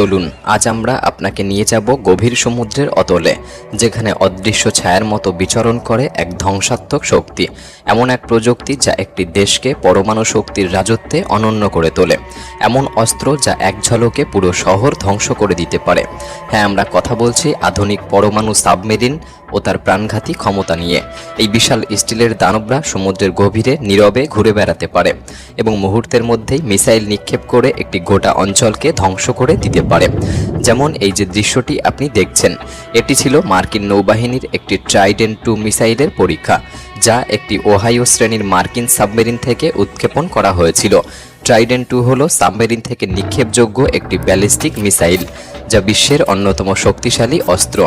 চলুন, আজ আমরা আপনাকে নিয়ে যাব গভীর সমুদ্রের অতলে, যেখানে অদৃশ্য ছায়ার মতো বিচরণ করে এক ধ্বংসাত্মক শক্তি, এমন এক প্রযুক্তি যা একটি দেশকে পরমাণু শক্তির রাজত্বে অনন্য করে তোলে, এমন অস্ত্র যা এক ঝলকে পুরো শহর ধ্বংস করে দিতে পারে। হ্যাঁ আমরা কথা বলছি আধুনিক পরমাণু সাবমেরিন ও তার প্রাণঘাতী ক্ষমতা নিয়ে। এই বিশাল স্টিলের দানবরা সমুদ্রের গভীরে, নীরবে ঘুরে বেড়াতে পারে এবং মুহূর্তের মধ্যেই মিসাইল নিক্ষেপ করে একটি গোটা অঞ্চলকে ধ্বংস করে দিতে পারে। যেমন এই যে দৃশ্যটি আপনি দেখছেন, এটি ছিল মার্কিন নৌবাহিনীর একটি ট্রাইডেন টু মিসাইলের পরীক্ষা, যা একটি ওহাইও শ্রেণির মার্কিন সাবমেরিন থেকে উৎক্ষেপণ করা হয়েছিল। ট্রাইডেন টু হল সাবমেরিন থেকে নিক্ষেপযোগ্য একটি ব্যালিস্টিক মিসাইল যা বিশ্বের অন্যতম শক্তিশালী অস্ত্র।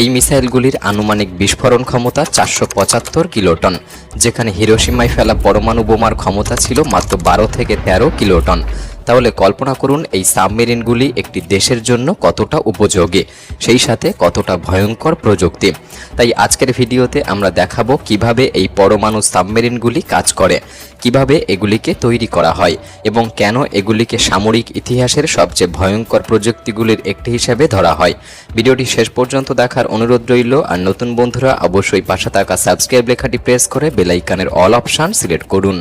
এই মিসাইলগুলির আনুমানিক বিস্ফোরণ ক্ষমতা চারশো পঁচাত্তর কিলোটন, যেখানে হিরোসীমায় ফেলা পরমাণু বোমার ক্ষমতা ছিল মাত্র বারো থেকে তেরো কিলোটন। তাহলে কল্পনা করুন এই সাবমেরিনগুলি একটি দেশের জন্য কতটা উপযোগী, সেই সাথে কতটা ভয়ঙ্কর প্রযুক্তি। তাই আজকের ভিডিওতে আমরা দেখাবো কীভাবে এই পরমাণু সাবমেরিনগুলি কাজ করে, কীভাবে এগুলিকে তৈরি করা হয় এবং কেন এগুলিকে সামরিক ইতিহাসের সবচেয়ে ভয়ঙ্কর প্রযুক্তিগুলির একটি হিসেবে ধরা হয়। ভিডিওটি শেষ পর্যন্ত দেখার অনুরোধ রইল, আর নতুন বন্ধুরা অবশ্যই পাশে থাকা সাবস্ক্রাইব লেখাটি প্রেস করে বেলাইকানের অল অপশান সিলেক্ট করুন।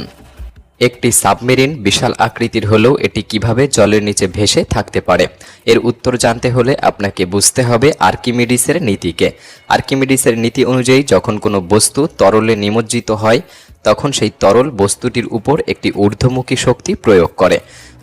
একটি সাবমেরিন বিশাল আকৃতির হলেও এটি কীভাবে জলের নিচে ভেসে থাকতে পারে? এর উত্তর জানতে হলে আপনাকে বুঝতে হবে আর্কিমিডিসের নীতিকে। আর্কিমিডিসের নীতি অনুযায়ী যখন কোনো বস্তু তরলে নিমজ্জিত হয় তখন সেই তরল বস্তুটির উপর একটি ঊর্ধ্বমুখী শক্তি প্রয়োগ করে,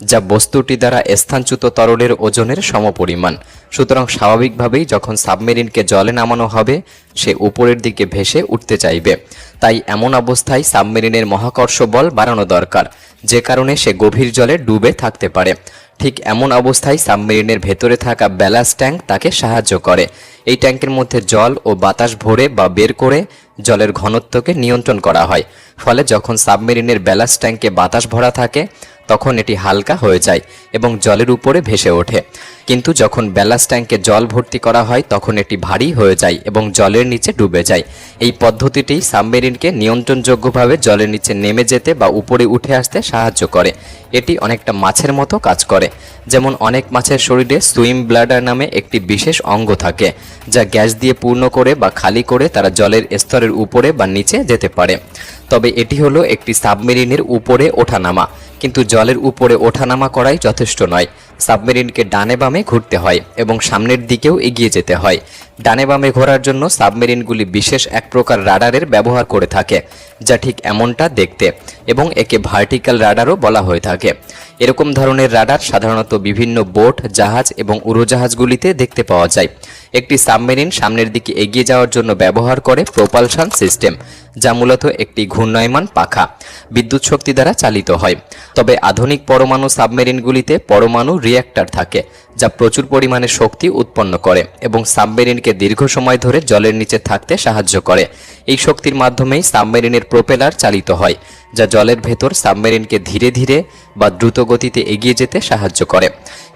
যা বস্তুটি দ্বারা স্থানচ্যুত তরলের ওজনের সমপরিমাণ। সুতরাং স্বাভাবিকভাবেই যখন সাবমেরিনকে জলে নামানো হবে, সে উপরের দিকে ভেসে উঠতে চাইবে। তাই এমন অবস্থায় সাবমেরিনের মহাকর্ষ বল বাড়ানো দরকার, যে কারণে সে গভীর জলে ডুবে থাকতে পারে। ঠিক এমন অবস্থায় সাবমেরিনের ভেতরে থাকা ব্যালান্স ট্যাঙ্ক তাকে সাহায্য করে। এই ট্যাঙ্কের মধ্যে জল ও বাতাস ভরে বা বের করে জলের ঘনত্বকে নিয়ন্ত্রণ করা হয়। ফলে যখন সাবমেরিনের ব্যালান্স ট্যাঙ্কে বাতাস ভরা থাকে, তখন এটি হালকা হয়ে যায় এবং জলের উপরে ভেসে ওঠে। কিন্তু যখন ব্যালান্স ট্যাঙ্কে জল ভর্তি করা হয়, তখন এটি ভারী হয়ে যায় এবং জলের নিচে ডুবে যায়। এই পদ্ধতিটি সাবমেরিনকে নিয়ন্ত্রণযোগ্যভাবে জলের নিচে নেমে যেতে বা উপরে উঠে আসতে সাহায্য করে। এটি অনেকটা মাছের মতো কাজ করে। যেমন অনেক মাছের শরীরে সুইম ব্লাডার নামে একটি বিশেষ অঙ্গ থাকে। যা গ্যাস দিয়ে পূর্ণ করে বা খালি করে তারা জলের স্তরের উপরে বা নিচে যেতে পারে। তবে এটি হলো একটি সাবমেরিনের উপরে ওঠানামা। কিন্তু জলের উপরে ওঠানামা করাই যথেষ্ট নয়। সাবমেরিনকে ডানে বামে ঘুরতে হয় এবং সামনের দিকেও এগিয়ে যেতে হয়। ডানে বামে ঘোরার জন্য সাবমেরিনগুলি বিশেষ এক প্রকার রাডারের ব্যবহার করে থাকে। যা ঠিক এমনটা দেখতে এবং একে ভার্টিক্যাল রাডারও বলা হয়ে থাকে। এরকম ধরনের রাডার সাধারণত বিভিন্ন বোট জাহাজ এবং উড়োজাহাজগুলিতে দেখতে পাওয়া যায়। একটি সাবমেরিন সামনের দিকে এগিয়ে যাওয়ার জন্য ব্যবহার করে প্রোপালশন সিস্টেম যা মূলত একটি ঘূর্ণায়মান পাখা, বিদ্যুৎ শক্তি দ্বারা চালিত হয়। তবে আধুনিক পরমাণু সাবমেরিনগুলিতে পরমাণু রিয়্যাক্টর থাকে, যা প্রচুর পরিমাণে শক্তি উৎপন্ন করে এবং সাবমেরিনকে দীর্ঘ সময় ধরে জলের নিচে থাকতে সাহায্য করে। এই শক্তির মাধ্যমেই সাবমেরিনের প্রোপেলার চালিত হয়, যা জলের ভেতর সাবমেরিনকে ধীরে ধীরে বা দ্রুত গতিতে এগিয়ে যেতে সাহায্য করে।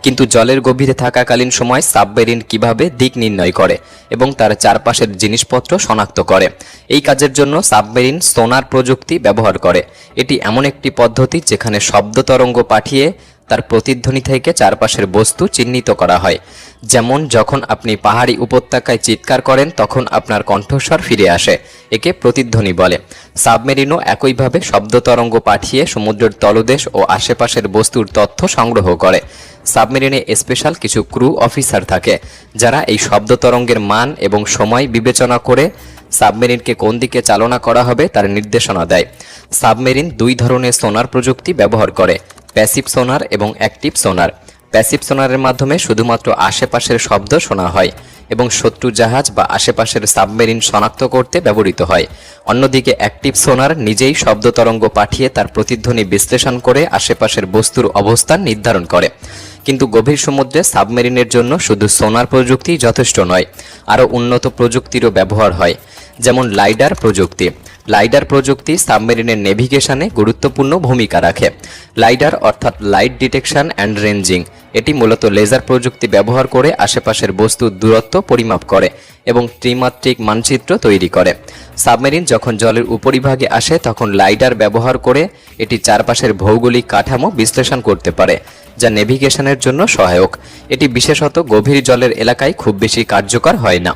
কিন্তু জলের গভীরে থাকাকালীন সময় সাবমেরিন কীভাবে দিক নির্ণয় করে এবং তার চারপাশের জিনিসপত্র শনাক্ত করে, এই কাজের জন্য সাবমেরিন সোনার প্রযুক্তি ব্যবহার করে। এটি এমন একটি পদ্ধতি যেখানে শব্দ তরঙ্গ পাঠিয়ে তার প্রতিধ্বনি থেকে চারপাশের বস্তু চিহ্নিত করা হয়। যেমন, যখন আপনি পাহাড়ি উপত্যকায় চিৎকার করেন, তখন আপনার কণ্ঠস্বর ফিরে আসে, একে প্রতিধ্বনি বলে। সাবমেরিনও একইভাবে শব্দ তরঙ্গ পাঠিয়ে সমুদ্রের তলদেশ ও আশেপাশের বস্তুর তথ্য সংগ্রহ করে। সাবমেরিনে স্পেশাল কিছু ক্রু অফিসার থাকে, যারা এই শব্দ তরঙ্গের মান এবং সময় বিবেচনা করে সাবমেরিনকে কোন দিকে চালনা করা হবে তার নির্দেশনা দেয়। সাবমেরিন দুই ধরনের সোনার প্রযুক্তি ব্যবহার করে। প্যাসিভ সোনার এবং অ্যাক্টিভ সোনার। প্যাসিভ সোনারের মাধ্যমে শুধুমাত্র আশেপাশের শব্দ শোনা হয় এবং শত্রু জাহাজ বা আশেপাশের সাবমেরিন শনাক্ত করতে ব্যবহৃত হয়। অন্যদিকে অ্যাক্টিভ সোনার নিজেই শব্দ তরঙ্গ পাঠিয়ে তার প্রতিধ্বনি বিশ্লেষণ করে আশেপাশের বস্তুর অবস্থান নির্ধারণ করে। কিন্তু গভীর সমুদ্রে সাবমেরিনের জন্য শুধু সোনার প্রযুক্তি যথেষ্ট নয়, আরও উন্নত প্রযুক্তিরও ব্যবহার হয়। যেমন লাইডার প্রযুক্তি। লাইডার প্রযুক্তি সাবমেরিনের নেভিগেশনে গুরুত্বপূর্ণ ভূমিকা রাখে। লাইডার অর্থাৎ লাইট ডিটেকশন অ্যান্ড রেঞ্জিং, এটি মূলত লেজার প্রযুক্তি ব্যবহার করে আশেপাশের বস্তুর দূরত্ব পরিমাপ করে এবং ত্রিমাত্রিক মানচিত্র তৈরি করে। সাবমেরিন যখন জলের উপরিভাগে আসে, তখন লাইডার ব্যবহার করে এটি চারপাশের ভৌগোলিক কাঠামো বিশ্লেষণ করতে পারে, যা নেভিগেশনের জন্য সহায়ক। এটি বিশেষত গভীর জলের এলাকায় খুব বেশি কার্যকর হয় না।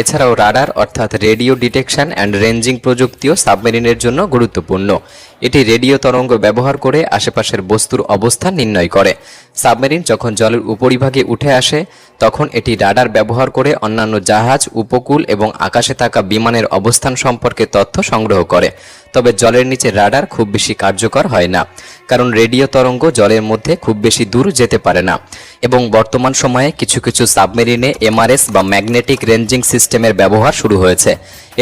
এছাড়াও রাডার, অর্থাৎ রেডিও ডিটেকশন অ্যান্ড রেঞ্জিং প্রযুক্তিও সাবমেরিনের জন্য গুরুত্বপূর্ণ। এটি রেডিও তরঙ্গ ব্যবহার করে আশেপাশের বস্তুর অবস্থান নির্ণয় করে। সাবমেরিন যখন জলের উপরিভাগে উঠে আসে, তখন এটি রাডার ব্যবহার করে অন্যান্য জাহাজ, উপকূল এবং আকাশে থাকা বিমানের অবস্থান সম্পর্কে তথ্য সংগ্রহ করে। তবে জলের নিচে রাডার খুব বেশি কার্যকর হয় না, কারণ রেডিও তরঙ্গ জলের মধ্যে খুব বেশি দূর যেতে পারে না। এবং বর্তমান সময়ে কিছু কিছু সাবমেরিনে এমআরএস বা ম্যাগনেটিক রেঞ্জিং সিস্টেমের ব্যবহার শুরু হয়েছে।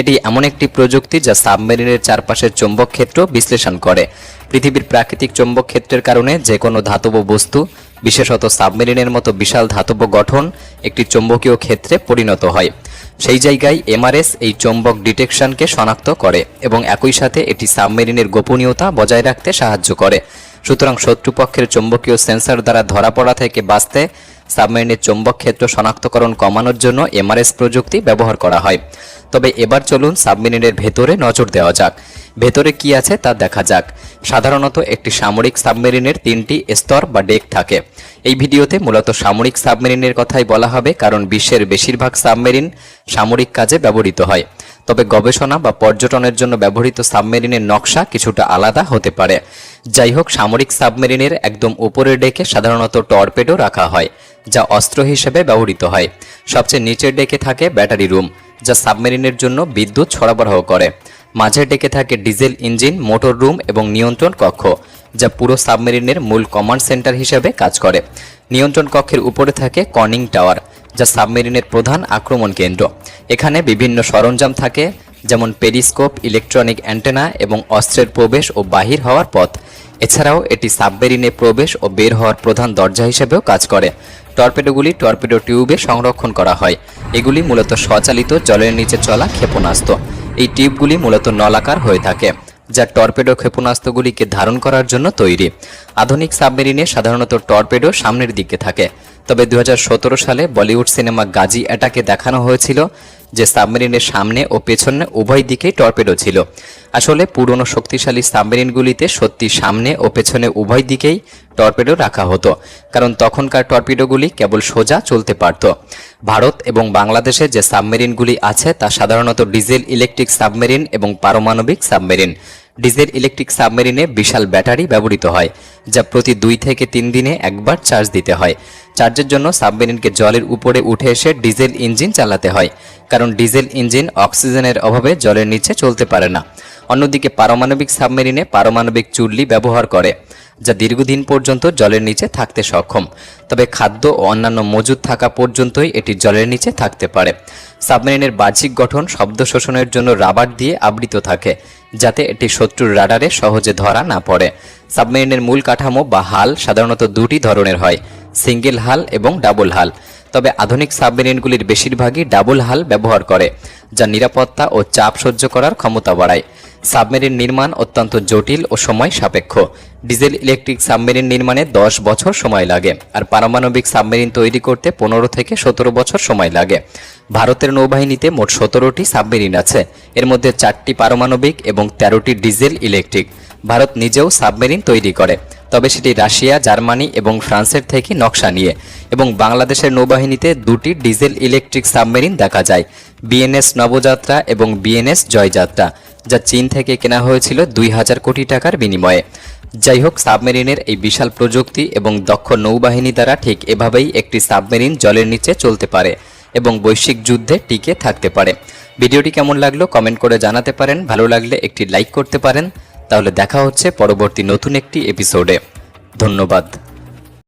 এটি এমন একটি প্রযুক্তি যা সাবমেরিনের চারপাশের চৌম্বক ক্ষেত্র বিশ্লেষণ করে। পৃথিবীর প্রাকৃতিক চৌম্বক ক্ষেত্রের কারণে যে কোনো ধাতব বস্তু, বিশেষত সাবমেরিনের মতো বিশাল ধাতব গঠন, একটি চৌম্বকীয় ক্ষেত্রে পরিণত হয়। সেই জায়গায় এমআরএস এই চৌম্বক ডিটেকশনকে শনাক্ত করে এবং একই সাথে এটি সাবমেরিনের গোপনীয়তা বজায় রাখতে সাহায্য করে। সুতরাং শত্রুপক্ষের চৌম্বকীয় সেন্সর দ্বারা ধরা পড়া থেকে বাঁচতে সাবমেরিনের চৌম্বক ক্ষেত্র শনাক্তকরণ কমানোর জন্য এমআরএস প্রযুক্তি ব্যবহার করা হয়। তবে এবার চলুন সাবমেরিনের ভেতরে নজর দেওয়া যাক। ভেতরে কি আছে তা দেখা যাক। সাধারণত একটি সামরিক সাবমেরিনের তিনটি স্তর বা ডেক থাকে। এই ভিডিওতে মূলত সামরিক সাবমেরিনের কথাই বলা হবে, কারণ বিশ্বের বেশিরভাগ সাবমেরিন সামরিক কাজে ব্যবহৃত হয়। তবে গবেষণা বা পর্যটনের জন্য ব্যবহৃত সাবমেরিনের নকশা কিছুটা আলাদা হতে পারে। যাই হোক, সামরিক সাবমেরিনের একদম উপরের ডেকে সাধারণত টর্পেডো রাখা হয়, যা অস্ত্র হিসেবে ব্যবহৃত হয়। সবচেয়ে নিচের ডেকে থাকে ব্যাটারি রুম, যা সাবমেরিনের জন্য বিদ্যুৎ সরবরাহ করে। মাঝের ডেকে থাকে ডিজেল ইঞ্জিন, মোটর রুম এবং নিয়ন্ত্রণ কক্ষ, যা পুরো সাবমেরিনের মূল কমান্ড সেন্টার হিসেবে কাজ করে। নিয়ন্ত্রণ কক্ষের উপরে থাকে কনিং টাওয়ার যা সাবমেরিনের প্রধান আক্রমণ কেন্দ্র। এখানে বিভিন্ন সরঞ্জাম থাকে, যেমন পেরিস্কোপ, ইলেকট্রনিক অ্যান্টেনা এবং অস্ত্রের প্রবেশ ও বাহির হওয়ার পথ। এছাড়াও এটি সাবমেরিনে প্রবেশ ও বের হওয়ার প্রধান দরজা হিসেবেও কাজ করে। টর্পেডোগুলি টর্পেডো টিউবে সংরক্ষণ করা হয়। এগুলি মূলত স্বচালিত জলের নিচে চলা ক্ষেপণাস্ত্র। এই টিউবগুলি মূলত নলাকার হয়ে থাকে, যা টর্পেডো ক্ষেপণাস্ত্রগুলিকে ধারণ করার জন্য তৈরি। আধুনিক সাবমেরিনে সাধারণত টর্পেডো সামনের দিকে থাকে। তবে দু হাজার সতেরো সালে বলিউড সিনেমা গাজী অ্যাটাকে দেখানো হয়েছিল, যে সাবমেরিনের সামনে ও পেছনে উভয় দিকেই টর্পেডো ছিল। আসলে পুরনো শক্তিশালী সাবমেরিনগুলিতে সত্যি সামনে ও পেছনে উভয় দিকেই টর্পেডো রাখা হতো, কারণ তখনকার টর্পেডোগুলি কেবল সোজা চলতে পারত। ভারত এবং বাংলাদেশে যে সাবমেরিনগুলি আছে, তা সাধারণত ডিজেল, ইলেকট্রিক সাবমেরিন এবং পারমাণবিক সাবমেরিন। ডিজেল ইলেকট্রিক সাবমেরিনে বিশাল ব্যাটারি ব্যবহৃত হয়, যা প্রতি দুই থেকে তিন দিনে একবার চার্জ দিতে হয়। চার্জের জন্য সাবমেরিনকে জলের উপরে উঠে এসে ডিজেল ইঞ্জিন চালাতে হয়, কারণ ডিজেল ইঞ্জিন অক্সিজেনের অভাবে জলের নিচে চলতে পারে না। অন্যদিকে পারমাণবিক সাবমেরিনে পারমাণবিক চুল্লি ব্যবহার করে, যা দীর্ঘদিন পর্যন্ত জলের নিচে থাকতে সক্ষম। তবে খাদ্য ও অন্যান্য মজুদ থাকা পর্যন্তই এটি জলের নিচে থাকতে পারে। সাবমেরিনের বাহ্যিক গঠন শব্দ শোষণের জন্য রাবার দিয়ে আবৃত থাকে, যাতে এটি শত্রুর রাডারে সহজে ধরা না পড়ে। সাবমেরিনের মূল কাঠামো বা হাল সাধারণত দুটি ধরনের হয়, সিঙ্গেল হাল এবং ডাবল হাল। তবে আধুনিক সাবমেরিনগুলির বেশিরভাগই ডাবল হাল ব্যবহার করে, যা নিরাপত্তা ও চাপ সহ্য করার ক্ষমতা বাড়ায়। সাবমেরিন নির্মাণ অত্যন্ত জটিল ও সময় সাপেক্ষ। ডিজেল ইলেকট্রিক সাবমেরিন নির্মাণে দশ বছর সময় লাগে, আর পারমাণবিক সাবমেরিন তৈরি করতে পনেরো থেকে সতেরো বছর সময় লাগে। ভারতের নৌবাহিনীতে মোট সতেরোটি সাবমেরিন আছে, এর মধ্যে চারটি পারমাণবিক এবং তেরোটি ডিজেল ইলেকট্রিক। ভারত নিজেও সাবমেরিন তৈরি করে। তবে সেটি রাশিয়া, জার্মানি এবং ফ্রান্সের থেকে নকশা নিয়ে এবং বাংলাদেশের নৌবাহিনীতে দুটি ডিজেল ইলেকট্রিক সাবমেরিন দেখা যায়, বিএনএস নবযাত্রা এবং বিএনএস জয়যাত্রা, যা চীন থেকে কেনা হয়েছিল দুই হাজার কোটি টাকার বিনিময়ে। যাই হোক, সাবমেরিনের এই বিশাল প্রযুক্তি এবং দক্ষ নৌবাহিনী দ্বারা ঠিক এভাবেই একটি সাবমেরিন জলের নিচে চলতে পারে এবং বৈশ্বিক যুদ্ধে টিকে থাকতে পারে। ভিডিওটি কেমন লাগল কমেন্ট করে জানাতে পারেন। ভালো লাগলে একটি লাইক করতে পারেন। তাহলে দেখা হচ্ছে পরবর্তী নতুন একটি এপিসোডে ধন্যবাদ।